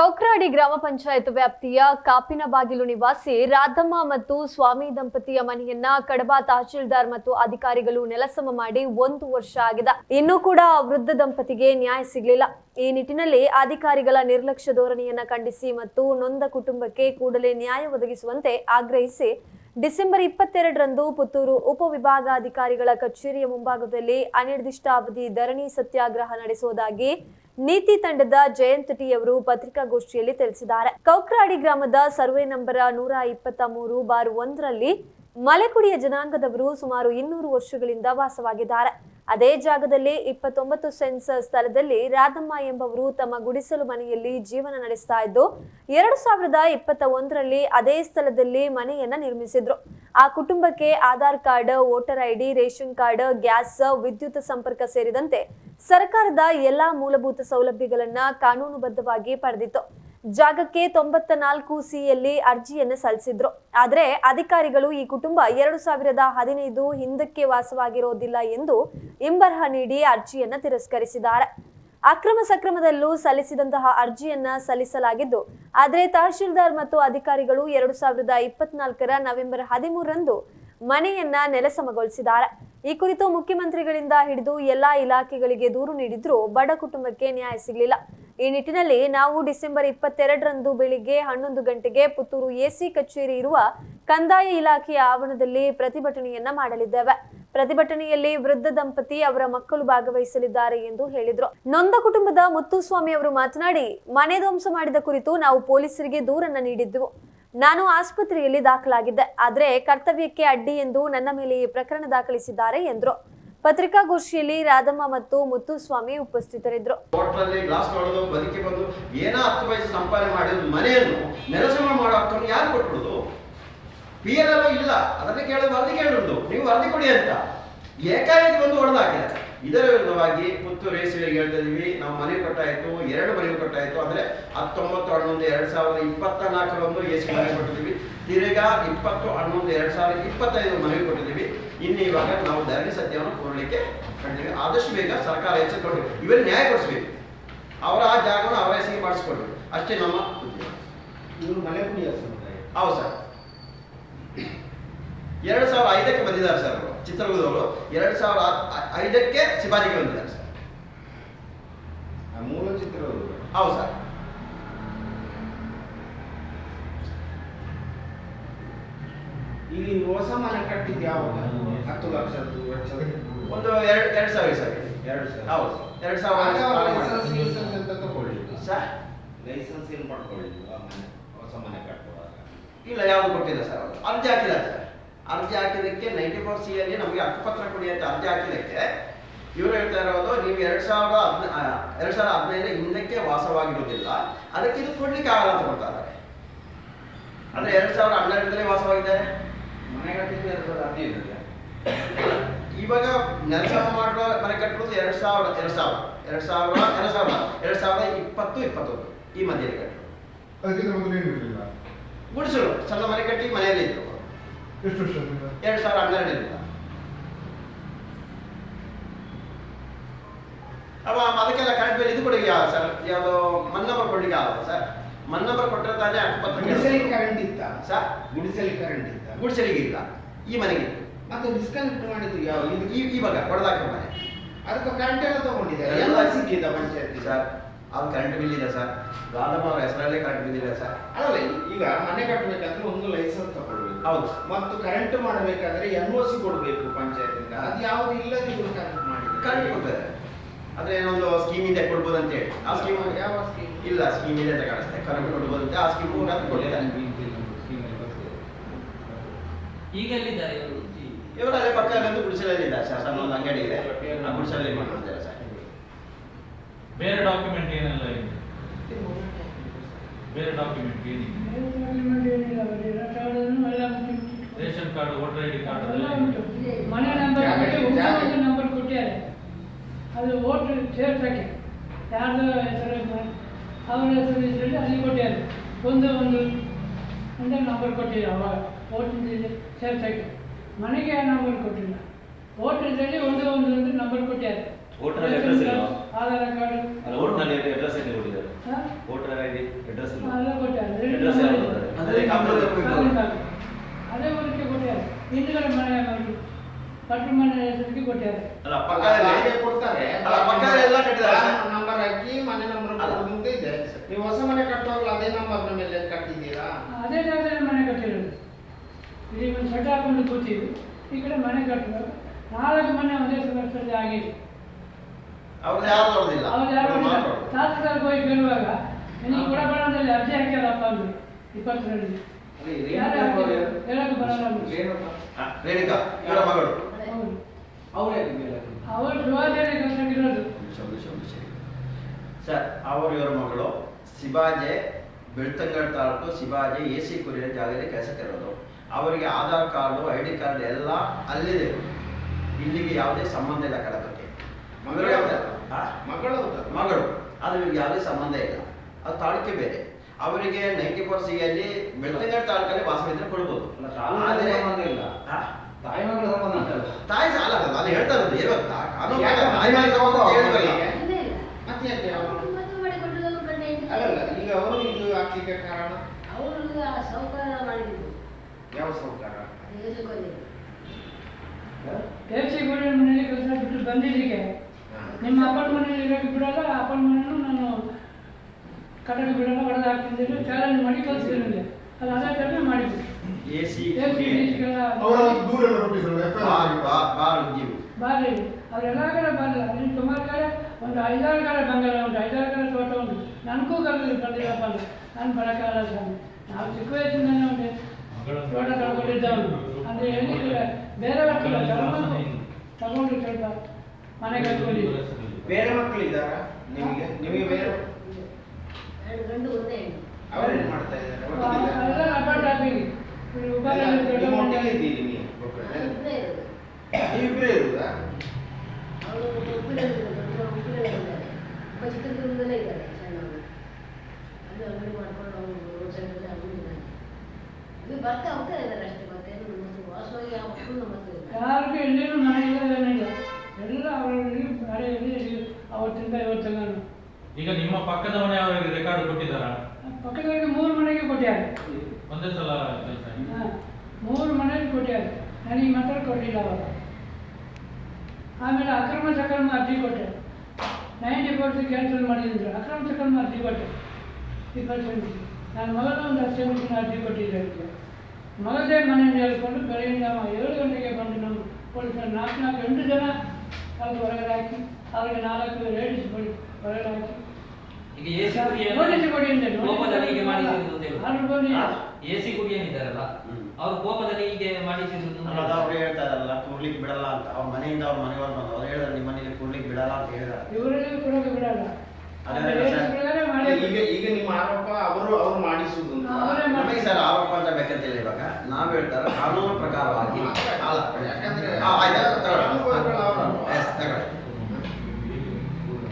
ಕೌಕ್ರಾಡಿ ಗ್ರಾಮ ಪಂಚಾಯತ್ ವ್ಯಾಪ್ತಿಯ ಕಾಪಿನಬಾಗಿಲು ನಿವಾಸಿ ರಾಧಮ್ಮ ಮತ್ತು ಸ್ವಾಮಿ ದಂಪತಿಯ ಮನೆಯನ್ನ ಕಡಬ ತಹಶೀಲ್ದಾರ್ ಮತ್ತು ಅಧಿಕಾರಿಗಳು ನೆಲಸಮ ಮಾಡಿ ಒಂದು ವರ್ಷ ಆಗಿದೆ. ಇನ್ನೂ ಕೂಡ ವೃದ್ಧ ದಂಪತಿಗೆ ನ್ಯಾಯ ಸಿಗಲಿಲ್ಲ. ಈ ನಿಟ್ಟಿನಲ್ಲಿ ಅಧಿಕಾರಿಗಳ ನಿರ್ಲಕ್ಷ್ಯ ಧೋರಣೆಯನ್ನ ಖಂಡಿಸಿ ಮತ್ತು ನೊಂದ ಕುಟುಂಬಕ್ಕೆ ಕೂಡಲೇ ನ್ಯಾಯ ಒದಗಿಸುವಂತೆ ಆಗ್ರಹಿಸಿ ಡಿಸೆಂಬರ್ ಇಪ್ಪತ್ತೆರಡರಂದು ಪುತ್ತೂರು ಉಪವಿಭಾಗಾಧಿಕಾರಿಗಳ ಕಚೇರಿಯ ಮುಂಭಾಗದಲ್ಲಿ ಅನಿರ್ದಿಷ್ಟಾವಧಿ ಧರಣಿ ಸತ್ಯಾಗ್ರಹ ನಡೆಸುವುದಾಗಿ ನೀತಿ ತಂಡದ ಜಯಂತ್ ಟಿ ಅವರು ಪತ್ರಿಕಾಗೋಷ್ಠಿಯಲ್ಲಿ ತಿಳಿಸಿದ್ದಾರೆ. ಕೌಕ್ರಾಡಿ ಗ್ರಾಮದ ಸರ್ವೆ ನಂಬರ್ ನೂರ ಇಪ್ಪತ್ತ ಮೂರು ಬಾರ್ ಒಂದರಲ್ಲಿ ಮಲೆಕುಡಿಯ ಜನಾಂಗದವರು ಸುಮಾರು ಇನ್ನೂರು ವರ್ಷಗಳಿಂದ ವಾಸವಾಗಿದ್ದಾರೆ. ಅದೇ ಜಾಗದಲ್ಲಿ ಇಪ್ಪತ್ತೊಂಬತ್ತು ಸೆನ್ಸ್ ಸ್ಥಳದಲ್ಲಿ ರಾಧಮ್ಮ ಎಂಬವರು ತಮ್ಮ ಗುಡಿಸಲು ಮನೆಯಲ್ಲಿ ಜೀವನ ನಡೆಸ್ತಾ ಇದ್ದು, ಎರಡು ಸಾವಿರದ ಇಪ್ಪತ್ತ ಒಂದರಲ್ಲಿ ಅದೇ ಸ್ಥಳದಲ್ಲಿ ಮನೆಯನ್ನ ನಿರ್ಮಿಸಿದ್ರು. ಆ ಕುಟುಂಬಕ್ಕೆ Aadhaar card, voter ID ration card, gas, ವಿದ್ಯುತ್ ಸಂಪರ್ಕ ಸೇರಿದಂತೆ ಸರ್ಕಾರದ ಎಲ್ಲಾ ಮೂಲಭೂತ ಸೌಲಭ್ಯಗಳನ್ನ ಕಾನೂನುಬದ್ಧವಾಗಿ ಪಡೆದಿತ್ತು. ಜಾಗಕ್ಕೆ ತೊಂಬತ್ತ ನಾಲ್ಕು ಸಿಯಲ್ಲಿ ಅರ್ಜಿಯನ್ನು ಸಲ್ಲಿಸಿದ್ರು. ಆದರೆ ಅಧಿಕಾರಿಗಳು ಈ ಕುಟುಂಬ ಎರಡು ಸಾವಿರದ ಹದಿನೈದು ಹಿಂದಕ್ಕೆ ವಾಸವಾಗಿರೋದಿಲ್ಲ ಎಂದು ಇಂಬರಹ ನೀಡಿ ಅರ್ಜಿಯನ್ನು ತಿರಸ್ಕರಿಸಿದ್ದಾರೆ. ಅಕ್ರಮ ಸಕ್ರಮದಲ್ಲೂ ಸಲ್ಲಿಸಿದಂತಹ ಅರ್ಜಿಯನ್ನ ಸಲ್ಲಿಸಲಾಗಿದ್ದು, ಆದರೆ ತಹಶೀಲ್ದಾರ್ ಮತ್ತು ಅಧಿಕಾರಿಗಳು ಎರಡು ಸಾವಿರದ ಇಪ್ಪತ್ನಾಲ್ಕರ ನವೆಂಬರ್ ಹದಿಮೂರರಂದು ಮನೆಯನ್ನ ನೆಲಸಮಗೊಳಿಸಿದ್ದಾರೆ. ಈ ಕುರಿತು ಮುಖ್ಯಮಂತ್ರಿಗಳಿಂದ ಹಿಡಿದು ಎಲ್ಲಾ ಇಲಾಖೆಗಳಿಗೆ ದೂರು ನೀಡಿದ್ರೂ ಬಡ ಕುಟುಂಬಕ್ಕೆ ನ್ಯಾಯ ಸಿಗಲಿಲ್ಲ. ಈ ನಿಟ್ಟಿನಲ್ಲಿ ನಾವು ಡಿಸೆಂಬರ್ ಇಪ್ಪತ್ತೆರಡರಂದು ಬೆಳಿಗ್ಗೆ ಹನ್ನೊಂದು ಗಂಟೆಗೆ ಪುತ್ತೂರು ಎಸಿ ಕಚೇರಿ ಇರುವ ಕಂದಾಯ ಇಲಾಖೆಯ ಆವರಣದಲ್ಲಿ ಪ್ರತಿಭಟನೆಯನ್ನ ಮಾಡಲಿದ್ದೇವೆ. ಪ್ರತಿಭಟನೆಯಲ್ಲಿ ವೃದ್ಧ ದಂಪತಿ ಅವರ ಮಕ್ಕಳು ಭಾಗವಹಿಸಲಿದ್ದಾರೆ ಎಂದು ಹೇಳಿದ್ರು. ನೊಂದ ಕುಟುಂಬದ ಮುತ್ತುಸ್ವಾಮಿ ಅವರು ಮಾತನಾಡಿ, ಮನೆ ಧ್ವಂಸ ಮಾಡಿದ ಕುರಿತು ನಾವು ಪೊಲೀಸರಿಗೆ ದೂರನ್ನ ನೀಡಿದ್ದೆವು ನಾನು ಆಸ್ಪತ್ರೆಯಲ್ಲಿ ದಾಖಲಾಗಿದ್ದೆ, ಆದರೆ ಕರ್ತವ್ಯಕ್ಕೆ ಅಡ್ಡಿ ಎಂದು ನನ್ನ ಮೇಲೆ ಪ್ರಕರಣ ದಾಖಲಿಸಿದ್ದಾರೆ ಎಂದರು. ಪತ್ರಿಕಾಗೋಷ್ಠಿಯಲ್ಲಿ ರಾಧಮ್ಮ ಮತ್ತು ಮುತ್ತುಸ್ವಾಮಿ ಉಪಸ್ಥಿತರಿದ್ದರು ಇಲ್ಲ. ಅದನ್ನ ಕೇಳೋದು ವರದಿ ಕೇಳುದು ನೀವು ವರದಿ ಕೊಡಿ ಅಂತ. ಏಕಾಏಕಿ ಬಂದು ಹೊಡೆದಾಕಿದ್ದಾರೆ ಇದರ ವಿರುದ್ಧವಾಗಿ ಪುತ್ತೂರು ರೇಸಿಗೆ ಹೇಳ್ತಾ ಇದೀವಿ ನಾವು ಮನೆ ಕೊಟ್ಟಾಯ್ತು ಎರಡು ಮನೆ ಕೊಟ್ಟಾಯ್ತು ಅಂದ್ರೆ ಹತ್ತೊಂಬತ್ತು ಹನ್ನೊಂದು ಎರಡು ಸಾವಿರದ ಇಪ್ಪತ್ತ ನಾಲ್ಕರಂದು ಎಸ್ ಮನೆ ಕೊಟ್ಟಿದ್ದೀವಿ. ತಿರ್ಗಾ ಇಪ್ಪತ್ತು ಹನ್ನೊಂದು ಎರಡು ಸಾವಿರದ ಇಪ್ಪತ್ತೈದು ಮನೆಗೆ ಕೊಟ್ಟಿದ್ದೀವಿ. ಇನ್ನು ಇವಾಗ ನಾವು ಧರಣಿ ಸತ್ಯವನ್ನು ಕೊಡಲಿಕ್ಕೆ ಕಂಡಿದ್ದೀವಿ ಆದಷ್ಟು ಬೇಗ ಸರ್ಕಾರ ಎಚ್ಚೆತ್ಕೊಂಡು ಇವರು ನ್ಯಾಯ ಕೊಡಿಸ್ಬೇಕು. ಅವರ ಆ ಜಾಗವನ್ನು ಅವರ ಹೆಸರಿಗೆ ಮಾಡಿಸ್ಕೊಂಡು ಅಷ್ಟೇ ನಮ್ಮ ಇವರು ಮನೆ ಕುಡಿಯ ಹೌದು ಸರ್. ಎರಡು ಸಾವಿರ ಐದಕ್ಕೆ ಬಂದಿದ್ದಾರೆ ಸರ್ ಅವರು. ಚಿತ್ರದುರ್ಗದವರು ಎರಡು ಸಾವಿರದ ಐದಕ್ಕೆ ಶಿವಾಜಿಗೆ ಬಂದಿದ್ದಾರೆ ಸರ್. ಮೂಲ ಚಿತ್ರದುರ್ಗ. ಹೌದು ಸರ್. ಇಲ್ಲಿ ಹೊಸ ಮನೆ ಕಟ್ಟಿದ್ದು ಯಾವಾಗ? ಹತ್ತು ಲಕ್ಷದ್ದು ಒಂದು ಎರಡು ಎರಡು ಸಾವಿರ ಸರ್. ಎರಡು ಸಾವಿರ. ಹೌದು ಎರಡು ಸಾವಿರ ಅಂತ ತಗೊಳ್ಳಿ ಸರ್? ಲೈಸೆನ್ಸ್ ಏನು ಮಾಡ್ಕೊಳ್ಳಿ ಹೊಸ ಮನೆ ಕಟ್ಟುವಾಗ ಇಲ್ಲ ಯಾವುದು ಕೊಟ್ಟಿಲ್ಲ ಸರ್ ಅವರು. ಅರ್ಜಿ ಹಾಕಿದ್ದಾರೆ ಸರ್. ಅರ್ಜಿ ಹಾಕಿದ್ದಕ್ಕೆ ನೈಂಟಿ ಫೋರ್ ಸಿ ಅಲ್ಲಿ ನಮಗೆ ಹಕ್ಕುಪತ್ರ ಕೊಡಿ ಅಂತ ಅರ್ಜಿ ಹಾಕಿದ್ದಕ್ಕೆ ಇವರು ಹೇಳ್ತಾ ಇರೋದು ನೀವು ಎರಡ್ ಸಾವಿರದ ಹದಿನ ಎರಡ್ ಸಾವಿರದ ಹದಿನೈದು ಹಿಂದಕ್ಕೆ ವಾಸವಾಗಿರುವುದಿಲ್ಲ. ಅದಕ್ಕೆ ಇದು ಕೊಡ್ಲಿಕ್ಕೆ ಆಗಲ್ಲ ಅಂತ ಕೊಡ್ತಾ ಇದ್ದಾರೆ ಅಂದ್ರೆ ಎರಡ್ ಸಾವಿರದ ಹನ್ನೆರಡರಲ್ಲಿ ವಾಸವಾಗಿದ್ದಾರೆ? ಮನೆ ಕಟ್ಟಿದ್ದು ಎರಡು ಸಾವಿರದ ಹದಿನೈದು ಇವಾಗ ನೆಲಸಮ ಮಾಡುವ ಮನೆ ಕಟ್ಟುವುದು ಎರಡ್ ಸಾವಿರ ಎರಡ್ ಸಾವಿರ ಎರಡ್ ಸಾವಿರ ಎರಡ್ ಸಾವಿರ ಎರಡ್ ಸಾವಿರದ ಇಪ್ಪತ್ತು ಇಪ್ಪತ್ತೊಂದು ಈ ಮಧ್ಯೆ ಕಟ್ಟರು ಗುಡಿಸಲು ಸಣ್ಣ ಮನೆ ಕಟ್ಟಿ ಮನೆಯಲ್ಲಿ ಇದ್ರು. ಎಷ್ಟು ವರ್ಷದಿಂದ ಎರಡು ಸಾವಿರ ಹನ್ನೆರಡರಿಂದ. ಅವ ಅದಕ್ಕೆಲ್ಲ ಕರೆಂಟ್ ಬಿಲ್ ಇದು ಕೊಡಿ ಸರ್ ಯಾವುದು ಮನ್ನಂಬರ್ ಕೊಡ್ಲಿಕ್ಕೆ ಆಗಲ್ಲ ಸರ್ ಮನ್ನಂಬರ್ ಕೊಟ್ಟರೆ ತಾನೇ ಹಕ್ಕುಪತ್ರ ಗುಡಿಸಲಿಗೆ ಕರೆಂಟ್ ಇತ್ತ? ಸರ್ ಗುಡಿಸಲಿಗೆ ಕರೆಂಟ್ ಇತ್ತ? ಗುಡಿಸಲಿಗೆ ಇಲ್ಲ. ಈ ಮನೆಗೆ. ಮತ್ತೆ ಡಿಸ್ಕನೆಕ್ಟ್ ಮಾಡಿದ್ರು ಯಾವ ಇದು ಈ ಇವಾಗ ಕೊಡದಾಕ ಮನೆ. ಅದಕ್ಕೆ ಕರೆಂಟ್ ಎಲ್ಲ ತಗೊಂಡಿದ್ದಾರೆ. ಎಲ್ಲ ಎಲ್ಲ ಸಿಕ್ಕಿದ ಪಂಚಾಯತ್ ಸರ್ ಅದು ಕರೆಂಟ್ ಬಿಲ್ ಇದೆ ಸರ್ ರಾಧಮ್ಮ ಅವರ ಹೆಸರಲ್ಲೇ ಕರೆಂಟ್ ಬಿಲ್ ಇದೆ ಸರ್ ಅಲ್ಲ ಈಗ ಮನೆ ಕಟ್ಟಬೇಕಾದ್ರೆ ಒಂದು ಲೈಸೆನ್ಸ್ ತಗೊಳ್ಬೇಕು. ಹೌದು. ಮತ್ತು ಕರೆಂಟ್ ಮಾಡಬೇಕಾದ್ರೆ ಎನ್ ಓ ಸಿ ಕೊಡಬೇಕು ಪಂಚಾಯತಿಂದ ಅದು ಯಾವುದು ಇಲ್ಲದೆ ಇವರು ಕರೆಂಟ್ ಮಾಡಿ ಕರೆಂಟ್ ಕೊಡ್ತಾರೆ. ಅಂದ್ರೆ ಏನೊಂದು ಸ್ಕೀಮ್ ಇದೆ ಕೊಡ್ಬೋದು ಅಂತ ಹೇಳಿ ಆ ಸ್ಕೀಮ್ ಯಾವ ಸ್ಕೀಮ್ ಇಲ್ಲ ಸ್ಕೀಮ್ ಇದೆ ಅಂತ ಕಾಣಿಸ್ತದೆ ಕರೆಂಟ್ ಕೊಡ್ಬೋದು ಅಂತ ಆ ಸ್ಕೀಮ್ ಕೊಟ್ಟಿದ್ದಾರೆ ಈಗ ಎಲ್ಲಿದ್ದಾರೆ ಇವರು? ಇವರು ಅಲ್ಲೇ ಪಕ್ಕದಲ್ಲಿ ಗುಡಿಸಲಲ್ಲಿ ಇದ್ದಾರೆ ಸರ್ ಸಣ್ಣ ಒಂದು ಅಂಗಡಿ ಇದೆ. ಆ ಗುಡಿಸಲಲ್ಲಿ ಮಾಡ್ಕೊಳ್ತಾರೆ ಸರ್ ಬೇರೆ ಡಾಕ್ಯುಮೆಂಟ್ ಏನೆಲ್ಲ ಇದೆ? ಬೇರೆ ಡಾಕ್ಯುಮೆಂಟ್ ಏನಿದೆ? Ration card voter I D card ಎಲ್ಲ ಉಂಟು. ಮನೆ ನಂಬರ್ ಕೊಟ್ಟು ನಂಬರ್ ಕೊಟ್ಟಿದ್ದಾರೆ. ಅದು ವೋಟ್ ಸೇರ್ಸಕ್ಕೆ ಯಾರ್ದು ಹೆಸರು ಅವರ ಹೆಸರು ಇದರಲ್ಲಿ ಅಲ್ಲಿ ಕೊಟ್ಟಿದ್ದಾರೆ. ಒಂದು ಒಂದು ಒಂದು ನಂಬರ್ ಕೊಟ್ಟಿಲ್ಲ ಅವಾಗ. ಓಟ್ ಸೇರ್ಸಕ್ಕೆ ಮನೆಗೆ ನಂಬರ್ ಕೊಟ್ಟಿಲ್ಲ. ವೋಟ್ರ್ ಇದರಲ್ಲಿ ಒಂದು ಒಂದು ನಂಬರ್ ಕೊಟ್ಟಿದ್ದಾರೆ. ವೋಟರ್ ಅಡ್ರೆಸ್ ಇಲ್ವಾ? ಆಧಾರ್ ಕಾರ್ಡ್? ಅಲ್ಲ ಐಡಿ ಅಡ್ರೆಸ್ ಎಲ್ಲಿ ಕೊಟ್ಟಿದ್ದಾರೆ? ವೋಟರ್ ಐಡಿ ಅಡ್ರೆಸ್ ಎಲ್ಲ ಕೊಟ್ಟಿದ್ದಾರೆ ಅಡ್ರೆಸ್ ಯಾವ್ದು? ಅದೇ ಇರ್ಬೇಕು. ಅದೇ ಊರಿಗೆ ಕೊಟ್ಟಿದ್ದಾರೆ. ಹಿಂದ್ಗಡೆ ಮನೆ ಮಾಡಿ ಪಟ್ರು ಮನೆ ಹೆಸರಿಗೆ ಕೊಟ್ಟಾರೆ ಅಲ್ಲ ಪಕ್ಕದಲ್ಲಿ ಹಾಗೆ ಕೊಡ್ತಾರೆ. ಅಲ್ಲ, ಪಕ್ಕದಲ್ಲಿ ಎಲ್ಲ ಕಟ್ಟಿದ್ದಾರೆ. ನಂಬರ್ ಹಾಕಿ ಮನೆ ನಂಬರ್. ಅಂತ ಇದೆ ನೀವು ಹೊಸ ಮನೆ ಕಟ್ಟುವಾಗ ಅದೇ ನಂಬರ್ ಮೇಲೆ ಕಟ್ಟಿದ್ದೀರಾ? ಅದೇ ಜಾಗದಲ್ಲಿ ಮನೆ ಕಟ್ಟಿರೋದು. ಇಲ್ಲಿ ಒಂದು ಸೆಟ್ ಹಾಕೊಂಡು ಕೂತೀವಿ ಈ ಕಡೆ ಮನೆ ಕಟ್ಟಿದ್ರು ನಾಲ್ಕು ಮನೆ ಒಂದೇ ವರ್ಷದಲ್ಲಿ ಆಗಿದೆ. ಅವ್ರದ್ದು ಯಾರು ನೋಡುದಿಲ್ಲ. ಅವ್ರು ಯಾರು. ಶಾಸಕರಿಗೆ ಹೋಗಿ ಕೇಳುವಾಗ ಅರ್ಜಿ ಹಾಕ್ಯಾರಪ್ಪ ಅಂದ್ರು ಇಪ್ಪತ್ತರಲ್ಲಿ ಯಾರು ಹಾಕಿದ್ರು? ಹೇಳಕ್ಕೆ ಬರಲ್ಲ ಅಂದ್ರು. ಹಾ, ರೇಣುಕಾ ಇವರ ಮಗಳು. ಹೌದು. ಅವರು. ಸರ್ ಇವರ ಮಗಳು ಶಿವಾಜೆ ಬೆಳ್ತಂಗಡ್ ತಾಲೂಕು ಶಿವಾಜಿ ಎ ಸಿ ಕುರಿಯ ಜಾಗದಲ್ಲಿ ಕೆಲಸಕ್ಕಿರೋದು ಅವರಿಗೆ Aadhaar card I D card ಎಲ್ಲ ಅಲ್ಲಿದೆ. ಇಲ್ಲಿಗೆ ಯಾವುದೇ ಸಂಬಂಧ ಇಲ್ಲ ಕಡತಕ್ಕೆ ಮಗಳು? ಮಗಳು? ಮಗಳು ಅದು ಇವ್ರಿಗೆ ಯಾವುದೇ ಸಂಬಂಧ ಇಲ್ಲ. ಅದು ತಾಳ್ಕೆ ಬೇರೆ. ಅವರಿಗೆ ನೈಂಟಿ ಫೋರ್ ಸಿ ಅಲ್ಲಿ ಬೆಳ್ತಂಗಡ್ ತಾಲೂಕಲ್ಲಿ ವಾಸವಿದ್ರೆ ಕೊಡ್ಬೋದು. ಆದ್ರೆ ಹಾ? ತಾಯಿ ಮಗಳ ಸಂಬಂಧ ತಾಯಿ ಸಾಲ ನಾನು ಹೇಳ್ತಾ ಇರೋದು ಏನು ಗೊತ್ತಾ ಕಾನೂನು ಯಾಕೆ ಪ್ರಕಾರ ತಾಯಿ ಸಂಬಂಧ ಹೇಳಿದ್ರಲ್ಲ. ಮತ್ತೆ ಅವರು ಅವರು ಈಗ ಅವರು ಇದು ಹಾಕ್ಲಿಕ್ಕೆ ಕಾರಣ? ಸೌಕರ್ಯ ಮಾಡಿದ್ರು. ಯಾವ ಸೌಕರ್ಯ ಎಫ್ ಸಿ ಗೋಡೆ ಮನೆಯಲ್ಲಿ ಕೆಲಸ ಬಿಟ್ಟು ಬಂದಿದ್ದಕ್ಕೆ ನಿಮ್ಮ ಅಪಾರ್ಟ್ಮೆಂಟ್ ಮನೆಯಲ್ಲಿ ಇರೋಕೆ ಬಿಡಲ್ಲ ಅಪ್ಪನ ಮನೆಯೂ ನಾನು ಕಟ್ಟಡ ಬಿಡಲ್ಲ ಹೊಡೆದು ಹಾಕ್ತಿದ್ದೀನಿ ಚಾಲೆಂಜ್ ಮಾಡಿ ಕಳಿಸಿದ್ದೀನಿ ಅದು ಅದೇ ಥರನೇ ಮಾಡಿದ್ವಿ ಒಂದು ಬಾರ್. ಅವರೆಲ್ಲ ಕಡೆ ಬರಲ್ಲ ನಿಮ್ಮ ಸುಮಾರು ಕಡೆ ಒಂದು ಐದಾರು ಕಡೆ ಬಂಗಾರ ಒಂದು ಐದಾರು ಕಡೆ ತೋಟ ಉಂಟು. ನನಗೂ ಕರೆದು ಬಂದಿಲ್ಲಪ್ಪ ಅಂದ್ರೆ. ನಾನು ಬರೋಕ್ಕಾಗಲ್ಲ ಸ್ವಾಮಿ ನಾವು ಚಿಕ್ಕ ವಯಸ್ಸಿನ ಉಂಟು ತೋಟ ತಗೊಂಡಿದ್ದವನು. ಅಂದರೆ ಎಲ್ಲಿ ಬೇರೆ ತಗೊಂಡು ಸ್ವಲ್ಪ ಮನೆ ಕಟ್ಕೊಂಡು ಬೇರೆ ಮಕ್ಕಳು ಇದ್ದಾರಾ ನಿಮಗೆ? ನಿಮಗೆ ಬೇರೆ ಎರಡು ಗಂಡು ಒಂದೇ ಹೆಣ್ಣು. ಅವರೇನ್ ಮಾಡ್ತಾ ಇದ್ದಾರೆ? ಎಲ್ಲ ನಿಮ್ಮ ಒಟ್ಟಿಗೆ ಇದ್ದೀರಿ ನೀವು. ಇಬ್ಬರೇ ಇರೋದು. ನೀವಿಬ್ಬರೇ ಇರುವುದಾ ಅವರು ಉಪ್ಪಿನ ಉಪ್ಪಿನ ಇದ್ದಾರೆ ಒಬ್ಬ ಚಿತ್ರದುರ್ಗದಲ್ಲೇ ಇದ್ದಾರೆ ಸಣ್ಣವರು ಅಲ್ಲಿ ಅಂಗಡಿ ಮಾಡ್ಕೊಂಡು ಅವರು ರೋಡ್ ಸೈಡಲ್ಲಿ ಅಂಗಡಿ ಇದ್ದಾರೆ ಇದು ಬರ್ತಾ ಹೋಗ್ತಾ ಇದ್ದಾರೆ ಅಷ್ಟೇ ನಮ್ಮದು ವಾಸವಾಗಿ ಯಾವ ಮಕ್ಕಳು ನಮ್ಮ ಹತ್ರ ಇಲ್ಲ. ಯಾರಿಗೂ ಎಲ್ಲಿನೂ ಪಕ್ಕದ ಮನೆಯವರಿಗೆ ರೆಕಾರ್ಡ್ ಕೊಟ್ಟಿದ್ದಾರಾ? ಪಕ್ಕದವರಿಗೆ ಮೂರು ಮನೆಗೆ ಕೊಟ್ಟಿದ್ದಾರೆ. ಒಂದೇ ಸಲ ಕೆಲಸ ಮೂರು ಮನೆಗೆ ಕೊಟ್ಟಿದ್ದಾರೆ. ನನಗೆ ಮಾತ್ರ ಕೊಡಲಿಲ್ಲ ಅವರು ಆಮೇಲೆ ಅಕ್ರಮ ಸಕ್ರಮ ಅರ್ಜಿ ಕೊಟ್ಟೆ. ನೈಂಟಿ ಪರ್ಸೆಂಟ್ ಕ್ಯಾನ್ಸಲ್ ಮಾಡಿದ್ರು ಅಕ್ರಮ ಸಕ್ರಮ ಅರ್ಜಿ ಕೊಟ್ಟೆ. ಇಪ್ಪತ್ತೆಂಟು. ನಾನು ಮಗನ ಒಂದು ಅಸೆಂಬ್ಲಿನ ಅರ್ಜಿ ಕೊಟ್ಟಿದ್ದೆ ಮಗದೇ ಮನೆ ಹೇಳ್ಕೊಂಡು ಬೆಳಗಿನ ಏಳು ಗಂಟೆಗೆ ಬಂದು ನಮ್ಮ ಪೊಲೀಸರು ನಾಲ್ಕು ನಾಲ್ಕು ಎಂಟು ಜನ ಅಲ್ಲಿ ಹೊರಗಡೆ ಹಾಕಿ ಅವ್ರಿಗೆ ನಾಲ್ಕು ಲೇಡೀಸ್ ಬಳಿ ಹೊರಗಡೆ ಹಾಕಿ ಈಗ ಕೋಪದಲ್ಲಿ ಹೀಗೆ ಮಾಡಿಸಿರುವುದು ಹ್ಮ್. ಅವರು ಕೋಪದಲ್ಲಿ ಹೀಗೆ ಮಾಡಿಸಿರುವುದು ಅದು ಅವ್ರು ಹೇಳ್ತಾ ಕೂರ್ಲಿಕ್ಕೆ ಬಿಡಲ್ಲ ಅಂತ. ಅವ್ರ ಮನೆಯಿಂದ ಅವ್ರ ಮನೆಯವ್ರು ಬಂದು ಅವ್ರು ಹೇಳಿದ್ರೆ ನಿಮ್ಮ ಕೂರ್ಲಿಕ್ಕೆ ಬಿಡಲ್ಲ ಅಂತ ಹೇಳಿದಾರೆ. ಈಗ ಈಗ ನಿಮ್ಮ ಆರೋಪ ಅವರು ಅವರು ಮಾಡಿಸುವುದು ನಮಗೆ ಸರ್ ಆರೋಪ ಅಂತ ಬೇಕಂತಿಲ್ಲ ಇವಾಗ. ನಾವ್ ಹೇಳ್ತಾರೆ ಕಾನೂನು ಪ್ರಕಾರವಾಗಿ ಅಲ್ಲ ಯಾಕಂದ್ರೆ